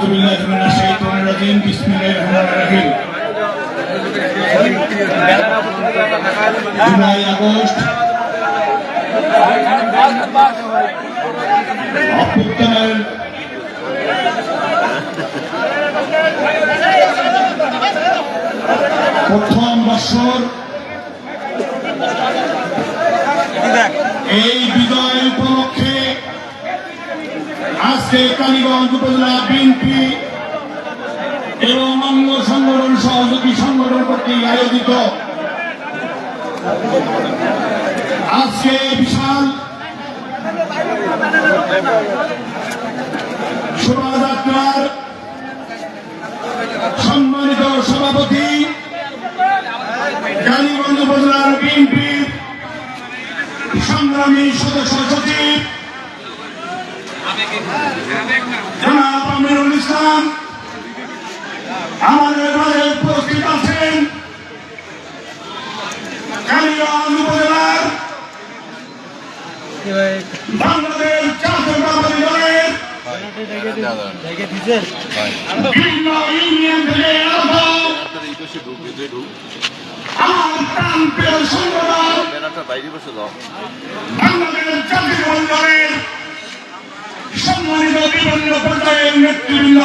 أعوذ بالله من الشيطان الرجيم بسم الله الرحمن الرحيم July August অভ্যুত্থানের প্রথম বৎসর এই আজকে কালীগঞ্জ উপজেলা বিএনপি এবং অঙ্গ সংগঠন সহযোগী সংগঠন কর্তৃক আয়োজিত আজকে বিশাল শোভাযাত্রার সম্মানিত সভাপতি কালীগঞ্জ উপজেলার বিএনপির সংগ্রামী সদস্য সচিব জনাব আমিরুল ইসলাম আমাদের মাঝে উপস্থিত আছেন কালীগঞ্জ উপজেলার বাংলাদেশ বাংলাদেশ দলের সম্মানিত বিভিন্ন পর্যায়ের নেতৃবৃন্দ।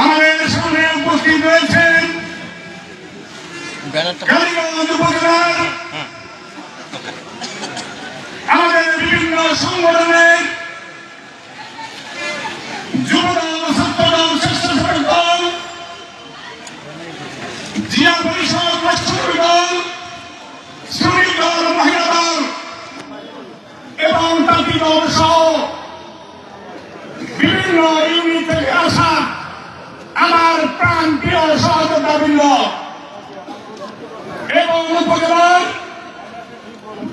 আমাদের সামনে উপস্থিত রয়েছেন আমাদের বিভিন্ন সংগঠনের প্রাণ প্রিয় সহযোগিতাবৃন্দ এবং উপজেলার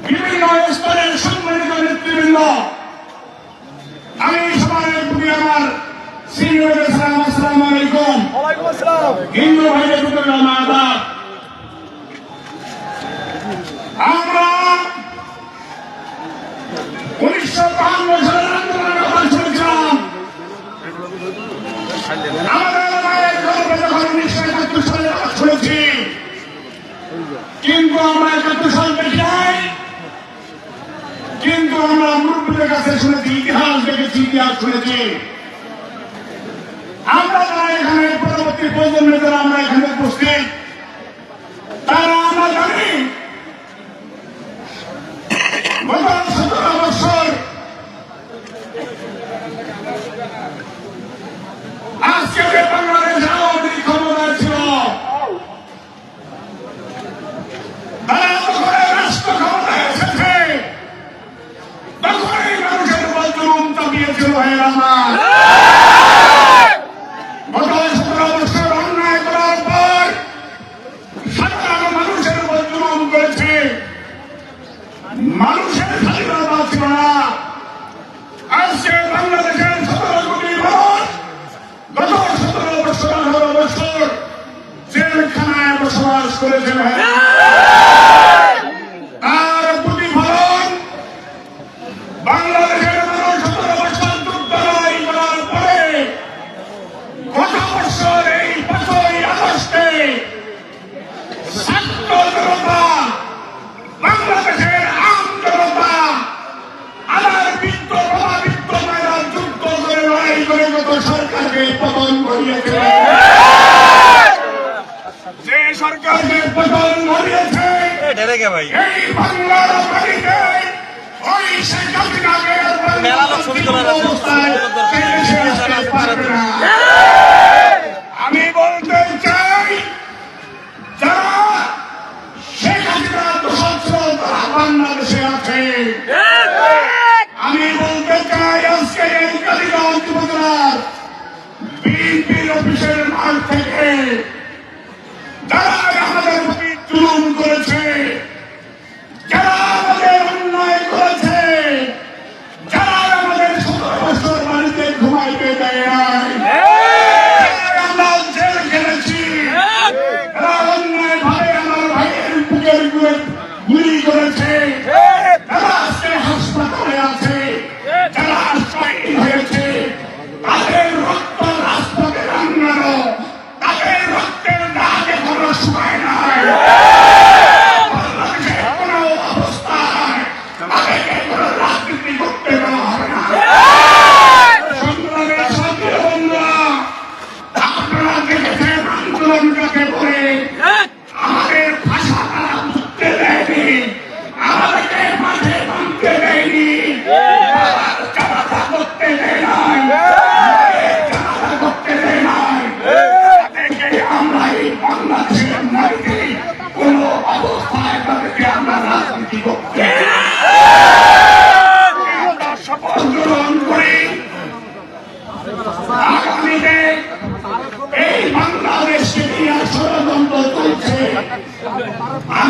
বিভিন্ন স্তরের সম্মানিত নেতৃবৃন্দ আমি সবার প্রতি আমার সিনিয়র সালাম আসসালাম আলাইকুম। হিন্দু ভাইদের প্রতি আমার আদাব মুরব্বীদের কাছে শুনেছি ইতিহাস দেখেছি ইতিহাস শুনেছি আমরা যারা এখানে পরবর্তী প্রজন্মে যারা আমরা এখানে উপস্থিত করেছেন তার প্রতিফলন বাংলাদেশের মানুষ সতেরো বছর যুদ্ধ করার পরে গত বছর এই পাঁচই আগস্টে ছাত্র জনতা বাংলাদেশের আম জনতা আমার বৃত্ত প্রভাবিত মেয়েরা যুদ্ধ করে লড়াই করে গত সরকারকে পতন ঘটিয়েছে। ডেরে ভাই। মেলা লোক ছবি তোলার। আমি বলতে চাই যারা শেখ হাসিনা দোষাত্র বাংলাদেশে আছে আমি বলতে চাই আজকে এই কালীগঞ্জ উপজেলার বিএনপির অফিসের মাঠ থেকে যারা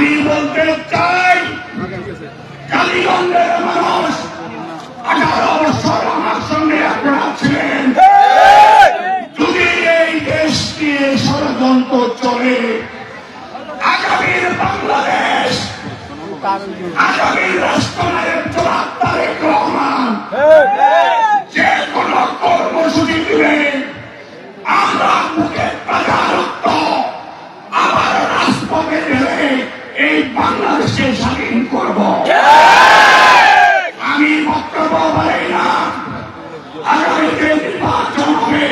আমি বলতে চাই, কালীগঞ্জের মানুষ আঠারো বছর আমার সঙ্গে আপনারা ছিলেন। যদি এই দেশ নিয়ে ষড়যন্ত্র চলে, আগামীর বাংলাদেশ, আগামীর রাষ্ট্রনায়ক জনাব তারেক রহমান, যে কোনো কর্মসূচি দিবে আমরা বাংলাদেশকে স্বাধীন করব। আমি বক্তব্য বলি না। আগামীতে নির্বাচন হবে।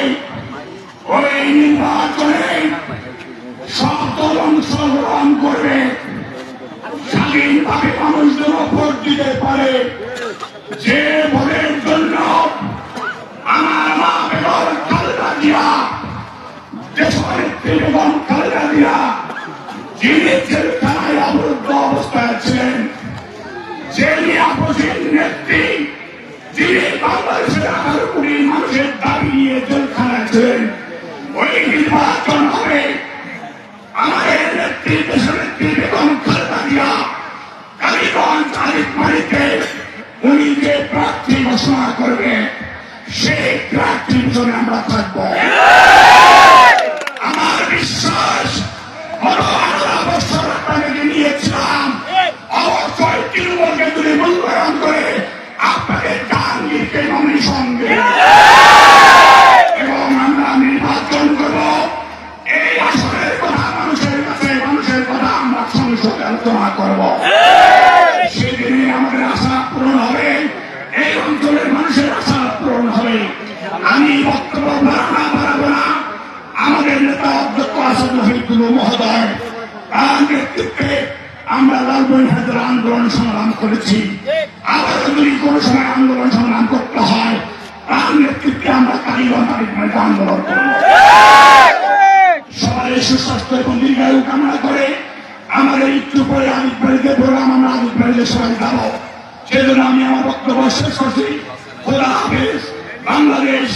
ওই নির্বাচনে সব দল অংশগ্রহণ করবে। স্বাধীনভাবে ভোট দিতে পারে। যে ভোটের জন্য আমার মা বেগম খালেদা জিয়া দেশনেত্রী বেগম দেশনেত্রী বেগম খালেদা জিয়া কালীগঞ্জ উনি যে প্রার্থী ঘোষণা করবে সেই প্রার্থীর জন্য আমরা থাকব আমার বিশ্বাস তার নেতৃত্বে আমরা আন্দোলন সংগ্রাম করেছি। আবার সময় আন্দোলন সংগ্রাম করতে হয়, তার নেতৃত্বে আমরা কালীগঞ্জ আন্দোলন করব। সবাই সুস্বাস্থ্য এবং দীর্ঘায়ু কামনা করে আমাদের একটু পরে আলিপ বাড়িতে প্রোগ্রাম আমরা আলিপ বাড়িতে সবাই যাব। সেজন্য আমি আমার বক্তব্য শেষ করছি। খোদা হাফেজ, বাংলাদেশ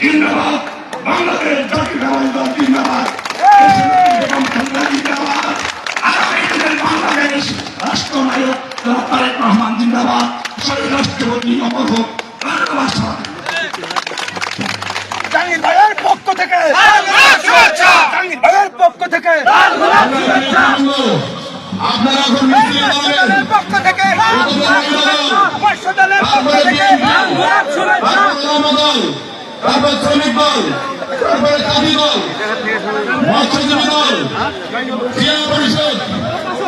জিন্দাবাদ, বাংলাদেশ দল জিন্দাবাদ। জিন্দাবাদ। বাংলাদেশ রাষ্ট্রনায়ক তারেক রহমান জিন্দাবাদ। শহীদ রাষ্ট্রপতি অমর হোক। জাহাঙ্গীর ভাইয়ের পক্ষ থেকে। জাহাঙ্গীর ভাইয়ের পক্ষ থেকে। আপনারা এখন মিছিল পক্ষ থেকে। পাঁচশো পক্ষ থেকে। তারপর শ্রমিক দল তারপরে কাজী দল মৎস্যজীবী দল ক্রীড়া পরিষদ